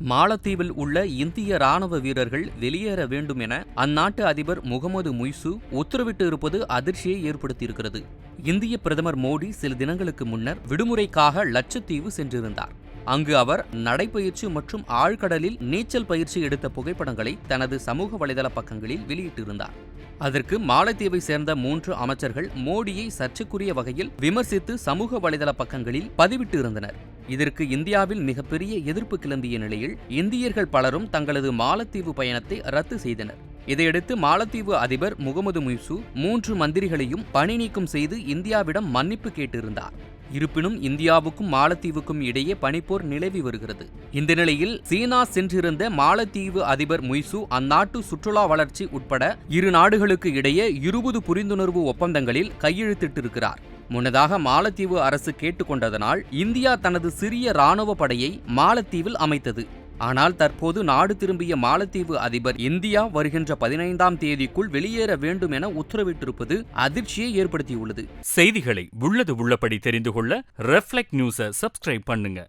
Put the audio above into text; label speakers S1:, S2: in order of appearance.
S1: மாலத்தீவில் உள்ள இந்திய ராணுவ வீரர்கள் வெளியேற வேண்டும் என அந்நாட்டு அதிபர் முகமது முய்சு உத்தரவிட்டு இருப்பது அதிர்ச்சியை ஏற்படுத்தியிருக்கிறது. இந்திய பிரதமர் மோடி சில தினங்களுக்கு முன்னர் விடுமுறைக்காக லட்சத்தீவு சென்றிருந்தார். அங்கு அவர் நடைப்பயிற்சி மற்றும் ஆழ்கடலில் நீச்சல் பயிற்சி எடுத்த புகைப்படங்களை தனது சமூக வலைதள பக்கங்களில் வெளியிட்டிருந்தார். அதற்கு மாலத்தீவை சேர்ந்த மூன்று அமைச்சர்கள் மோடியை சர்ச்சைக்குரிய வகையில் விமர்சித்து சமூக வலைதள பக்கங்களில் பதிவிட்டு இருந்தனர் இதற்கு இந்தியாவில் மிகப்பெரிய எதிர்ப்பு கிளம்பிய நிலையில் இந்தியர்கள் பலரும் தங்களது மாலத்தீவு பயணத்தை ரத்து செய்தனர். இதையடுத்து மாலத்தீவு அதிபர் முகமது முய்சு மூன்று மந்திரிகளையும் பணி நீக்கம் செய்து இந்தியாவிடம் மன்னிப்பு கேட்டிருந்தார். இருப்பினும் இந்தியாவுக்கும் மாலத்தீவுக்கும் இடையே பனிப்போர் நிலவி வருகிறது. இந்த நிலையில் சீனா சென்றிருந்த மாலத்தீவு அதிபர் முய்சு அந்நாட்டு சுற்றுலா வளர்ச்சி உட்பட இரு நாடுகளுக்கு இடையே இருபது புரிந்துணர்வு ஒப்பந்தங்களில் கையெழுத்திட்டிருக்கிறார். முன்னதாக மாலத்தீவு அரசு கேட்டுக்கொண்டதனால் இந்தியா தனது சிறிய ராணுவ படையை மாலத்தீவில் அமைத்தது. ஆனால் தற்போது நாடு திரும்பிய மாலத்தீவு அதிபர் இந்தியா வருகின்ற பதினைந்தாம் தேதிக்குள் வெளியேற வேண்டும் என உத்தரவிட்டிருப்பது அதிர்ச்சியை ஏற்படுத்தியுள்ளது.
S2: செய்திகளை உள்ளது உள்ளபடி தெரிந்து கொள்ள ரெஃப்ளெக்ட் நியூஸை சப்ஸ்கிரைப் பண்ணுங்க.